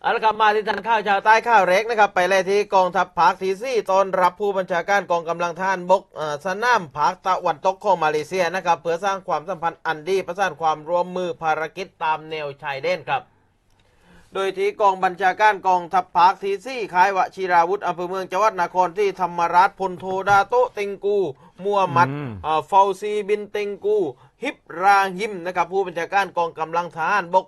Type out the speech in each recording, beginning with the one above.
เอาละครับมาที่ทานข้าวชาวใต้ข้าวเล็กนะครับไปเลยที่กองทัพภาคที่สี่ตอนรับผู้บัญชาการกองกำลังทหารบกเอ่อสนามภาคตะวันตกของมาเลเซียนะครับเพื่อสร้างความสัมพันธ์อันดีประสานความร่วมมือภารกิจตามแนวชายแดนครับ โดยที่กองบัญชาการกองทัพภาคที่สี่ค่ายวชิราวุธอำเภอเมืองจังหวัดนครที่ธรรมราชพลโทดาโตะเต็งกูมัวมัดอืมเอ่อฟาวซีบินเต็งกู ฮิบราฮิมนะครับผู้บัญชาการกองกำลังทหารบก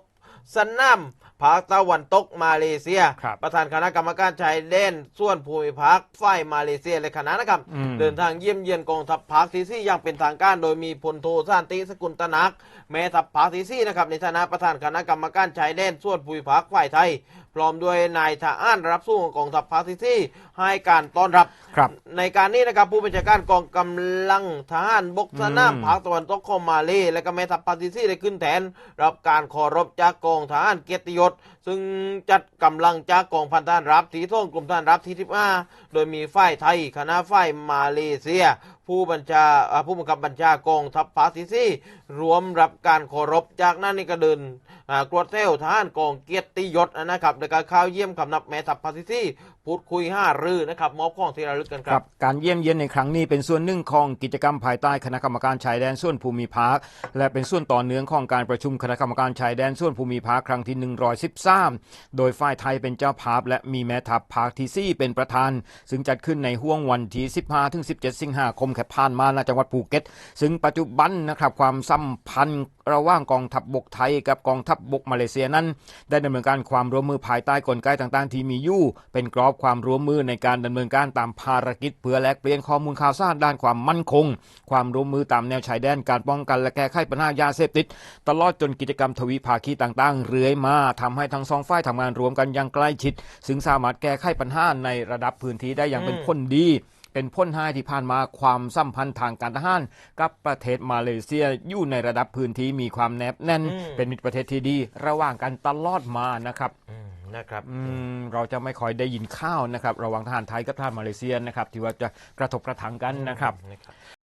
สนาม ภาคตะวันตกมาเลเซีย ครับประธานคณะกรรมการชายแดนส่วนภูมิภาคฝ่ายมาเลเซียและคณะนะครับ อืม เดินทางเยี่ยมเยียนกองทัพภาคที่สี่อย่างเป็นทางการ โดยมีพลโทสานติสกุลตนัก แม่ทัพภาคที่สี่นะครับในฐานะประธานคณะกรรมการชายแดนส่วนภูมิภาคฝ่ายไทย พร้อมด้วยนายทหารรับสู้ของกองทัพภาคที่สี่ให้การต้อนรับ ครับ ในการนี้นะครับผู้บัญชาการกองกำลังทหารบกสนามอืม ภาคตะวันตกของมาเล และก็แม่ทัพภาคที่สี่ได้ขึ้นแทน รับการขอรบจากกองทหารเกียรติยศซึ่งจัดกำลังจากกองพันทหารรับที่ท่งกลุ่มทหารรับที่15โดยมีฝ่ายไทย คณะฝ่ายมาเลเซีย ผู้บัญชาผู้บังคับบัญชากองทัพภาซิซี่รวมรับการขอรบจากนั้นนี่ก็เดินกรวดเซลทหารกองเกียรติยศนะครับในการเข้าวเยี่ยมคำนับแม่ทัพภาซิซี่พูดคุยห้ารือนะครับมอบของที่ระลึกกันครัรับ การเยี่ยมเยียนในครั้งนี้เป็นส่วนหนึ่งของกิจกรรมภายใต้คณะกรรมการชายแดนส่วนภูมิภาค และเป็นส่วนต่อเนื่องของการประชุมคณะกรรมการชายแดนส่วนภูมิภาคครั้งที่ 113 โดยฝ่ายไทยเป็นเจ้าภาพ และมีแม่ทัพภาคที่4เป็นประธาน ซึ่งจัดขึ้นในห่วงวันที่ 15-17 สิงหาคมแค่ผ่านมาณจังหวัดภูเก็ต ซึ่งปัจจุบันนะครับความสัมพันธ์ระหว่างกองทัพบบกไทยกับกองทัพบบกมาเลเซียนั้น ได้ดำเนินการความร่วมมือภายใต้กลไกต่างๆ ที่มีอยู่ เป็นกรอบความร่วมมือในการดำเนินการตามภารกิจ เพื่อแลกเปลี่ยนข้อมูลข่าวสารด้านความมั่นคง ความร่วมมือตามแนวชายแดนการป้องกันและแก้ไขปัญหายาเสพติด ตลอดจนกิจกรรมทวิภาคีต่างๆ เรื่อยมาทำให้ทั้งสองฝ่ายทำงานร่วมกันอย่างใกล้ชิด ซึ่งสามารถแก้ไขปัญหาในระดับพื้นที่ได้อย่างเป็นผลดี เป็นพ้นให้ที่ผ่านมาความสัมพันธ์ทางการทหารกับประเทศมาเลเซียอยู่ในระดับพื้นที่มีความแนบแน่นอืมเป็นมิตรประเทศที่ดี ระหว่างกันตลอดมานะครับอืมนะครับอืมเราจะไม่ค่อยได้ยินข้าวนะครับ ระหว่างทหารไทยกับทหารมาเลเซียนะครับที่ว่าจะกระทบกระทั่งกันนะครับนะครับ